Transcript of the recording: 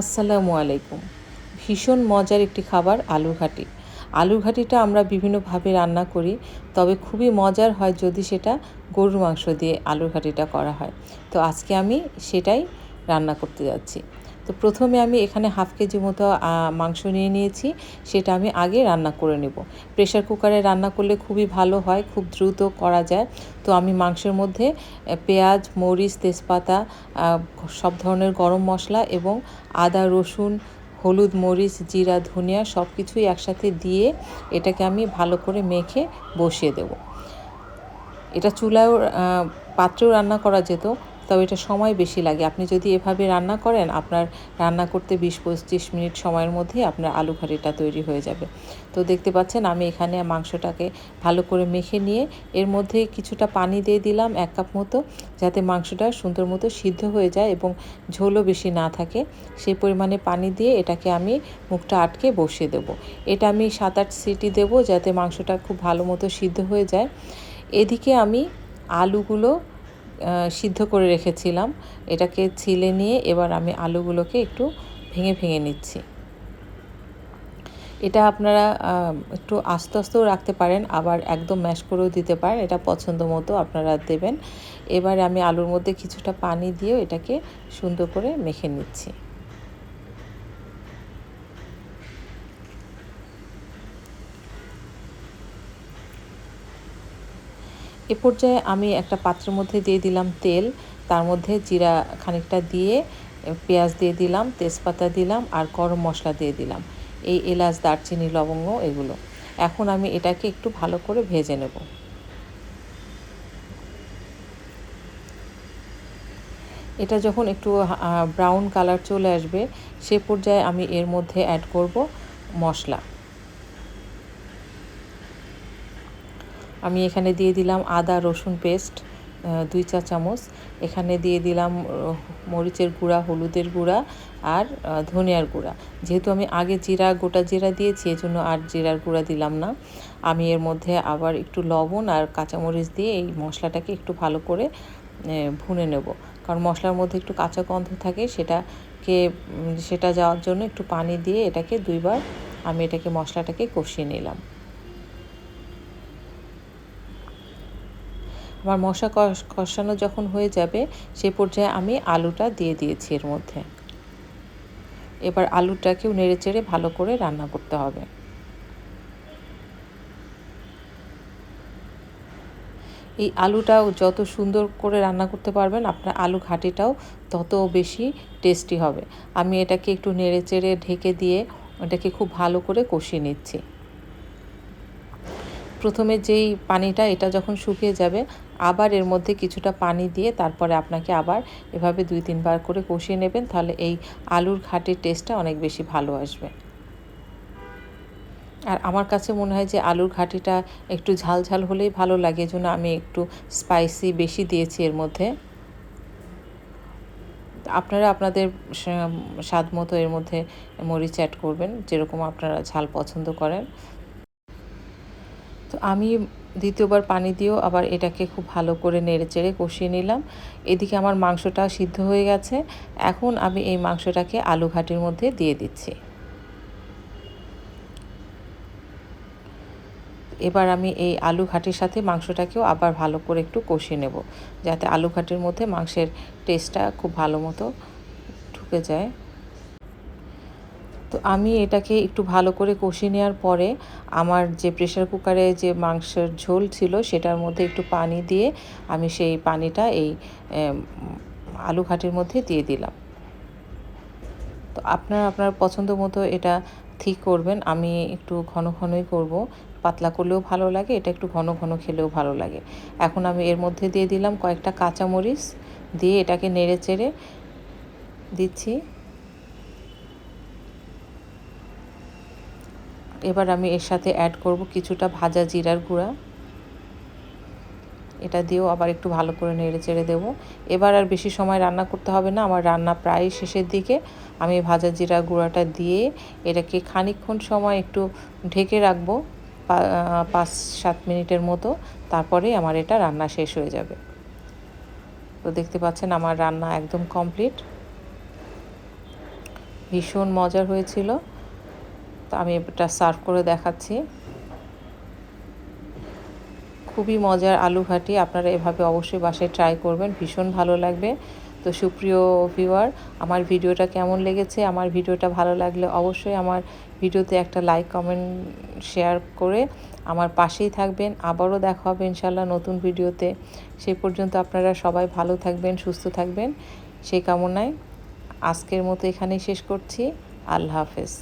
আসসালামু আলাইকুম। ভীষণ মজার একটি খাবার আলু ঘাটি। আলু ঘাটিটা আমরা বিভিন্নভাবে রান্না করি, তবে খুবই মজার হয় যদি সেটা গরুর মাংস দিয়ে আলু ঘাটিটা করা হয়। তো আজকে আমি সেটাই রান্না করতে যাচ্ছি। তো প্রথমে আমি এখানে হাফ কেজি মতো মাংস নিয়ে নিয়েছি, সেটা আমি আগে রান্না করে নেব। প্রেশার কুকারে রান্না করলে খুবই ভালো হয়, খুব দ্রুত করা যায়। তো আমি মাংসের মধ্যে পেঁয়াজ, মরিচ, তেজপাতা সব ধরনের গরম মশলা এবং আদা, রসুন, হলুদ, মরিচ, জিরা, ধনিয়া সব কিছুই একসাথে দিয়ে এটাকে আমি ভালো করে মেখে বসিয়ে দেব। এটা চুলায়ও পাত্রেও রান্না করা যেত তবে এটা সময় বেশি লাগে। আপনি যদি এভাবে রান্না করেন, আপনার রান্না করতে বিশ, পঁচিশ মিনিট সময়ের মধ্যেই আপনার আলু ঘাটিটা তৈরি হয়ে যাবে। তো দেখতে পাচ্ছেন, আমি এখানে মাংসটাকে ভালো করে মেখে নিয়ে, এর মধ্যে কিছুটা পানি দিয়ে দিলাম এক কাপ মতো, যাতে মাংসটা সুন্দর মতো সিদ্ধ হয়ে যায় এবং ঝোলও বেশি না থাকে। সেই পরিমাণে পানি দিয়ে এটাকে আমি মুখটা আটকে বসিয়ে দেবো। এটা আমি সাত, আট সিটি দেবো যাতে মাংসটা খুব ভালো মতো সিদ্ধ হয়ে যায়। এদিকে আমি আলুগুলো সিদ্ধ করে রেখেছিলাম। এটাকে ছিলে নিয়ে এবার আমি আলুগুলোকে একটু ভেঙে ভেঙে নিচ্ছি। এটা আপনারা একটু আস্তে আস্তেও রাখতে পারেন, আবার একদম ম্যাশ করেও দিতে পারেন। এটা পছন্দ মতো আপনারা দেবেন। এবার আমি আলুর মধ্যে কিছুটা পানি দিয়েও এটাকে সুন্দর করে মেখে নিচ্ছি। এ পর্যায়ে আমি একটা পাত্রের মধ্যে দিয়ে দিলাম তেল, তার মধ্যে জিরা খানিকটা দিয়ে পেঁয়াজ দিয়ে দিলাম, তেজপাতা দিলাম আর গরম মশলা দিয়ে দিলাম। এই এলাচ, দারচিনি, লবঙ্গ এগুলো। এখন আমি এটাকে একটু ভালো করে ভেজে নেব। এটা যখন একটু ব্রাউন কালার চলে আসবে, সে পর্যায়ে আমি এর মধ্যে অ্যাড করব মশলা। আমি এখানে দিয়ে দিলাম আদা, রসুন পেস্ট দুই চা চামচ। এখানে দিয়ে দিলাম মরিচের গুঁড়া, হলুদের গুঁড়া আর ধনিয়ার গুঁড়া। যেহেতু আমি আগে জিরা, গোটা জিরা দিয়েছি এই জন্য আর জিরার গুঁড়া দিলাম না। আমি এর মধ্যে আবার একটু লবণ আর কাঁচামরিচ দিয়ে এই মশলাটাকে একটু ভালো করে ভুনে নেব। কারণ মশলার মধ্যে একটু কাঁচা গন্ধ থাকে, সেটাকে সেটা যাওয়ার জন্য একটু পানি দিয়ে এটাকে দুইবার আমি এটাকে মশলাটাকে কষিয়ে নিলাম। আমার মশা কষানো যখন হয়ে যাবে, সে পর্যায়ে আমি আলুটা দিয়ে দিয়েছি এর মধ্যে। এবার আলুটাকেও নেড়ে চেড়ে ভালো করে রান্না করতে হবে। এই আলুটাও যত সুন্দর করে রান্না করতে পারবেন, আপনার আলু ঘাটিটাও তত বেশি টেস্টি হবে। আমি এটাকে একটু নেড়ে চেড়ে ঢেকে দিয়ে, এটাকে খুব ভালো করে কষিয়ে নিচ্ছি। প্রথমে যেই পানিটা, এটা যখন শুকিয়ে যাবে, আবার এর মধ্যে কিছুটা পানি দিয়ে তারপরে আপনাকে আবার এভাবে দুই, তিনবার করে কষিয়ে নেবেন, তাহলে এই আলুর ঘাটের টেস্টটা অনেক বেশি ভালো আসবে। আর আমার কাছে মনে হয় যে আলুর ঘাটিটা একটু ঝাল ঝাল হলেই ভালো লাগে, এই জন্য আমি একটু স্পাইসি বেশি দিয়েছি এর মধ্যে। আপনারা আপনাদের স্বাদ মতো এর মধ্যে মরিচ অ্যাড করবেন, যেরকম আপনারা ঝাল পছন্দ করেন। তো আমি দ্বিতীয়বার পানি দিয়েও আবার এটাকে খুব ভালো করে নেড়ে চেড়ে কষিয়ে নিলাম। এদিকে আমার মাংসটা সিদ্ধ হয়ে গেছে। এখন আমি এই মাংসটাকে আলু ঘাটির মধ্যে দিয়ে দিচ্ছি। এবার আমি এই আলু ঘাটির সাথে মাংসটাকেও আবার ভালো করে একটু কষিয়ে নেব, যাতে আলু ঘাটির মধ্যে মাংসের টেস্টটা খুব ভালো মতো ঢুকে যায়। তো আমি এটাকে একটু ভালো করে কষিয়ে নেওয়ার পরে আমার যে প্রেশার কুকারে যে মাংসের ঝোল ছিল সেটার মধ্যে একটু পানি দিয়ে আমি সেই পানিটা এই আলু ঘাটির মধ্যে দিয়ে দিলাম। তো আপনার আপনার পছন্দ মতো এটা ঠিক করবেন। আমি একটু ঘন ঘনই করব। পাতলা করলেও ভালো লাগে, এটা একটু ঘন ঘন খেলেও ভালো লাগে। এখন আমি এর মধ্যে দিয়ে দিলাম কয়েকটা কাঁচামরিচ দিয়ে এটাকে নেড়ে চেড়ে দিচ্ছি। এবার আমি এর সাথে অ্যাড করব কিছুটা ভাজা জিরার গুঁড়া। এটা দিয়েও আবার একটু ভালো করে নেড়ে চেড়ে দেবো। এবার আর বেশি সময় রান্না করতে হবে না, আমার রান্না প্রায় শেষের দিকে। আমি ভাজা জিরা গুঁড়াটা দিয়ে এটাকে খানিকক্ষণ সময় একটু ঢেকে রাখব পাঁচ সাত মিনিটের মতো। তারপরে আমার এটা রান্না শেষ হয়ে যাবে। তো দেখতে পাচ্ছেন আমার রান্না একদম কমপ্লিট ভীষণ মজার হয়েছিল। তো আমি এটা সার্ভ করে দেখাচ্ছি। খুবই মজার আলু ঘাটি আপনারা এভাবে অবশ্যই বাসায় ট্রাই করবেন, ভীষণ ভালো লাগবে। তো সুপ্রিয় ভিউয়ার আমার ভিডিওটা কেমন লেগেছে, আমার ভিডিওটা ভালো লাগলে অবশ্যই আমার ভিডিওতে একটা লাইক কমেন্ট শেয়ার করে আমার পাশেই থাকবেন। আবারও দেখা হবে ইনশাল্লাহ নতুন ভিডিওতে। সেই পর্যন্ত আপনারা সবাই ভালো থাকবেন, সুস্থ থাকবেন। সেই কামনায় আজকের মতো এখানেই শেষ করছি। আল্লাহ হাফেজ।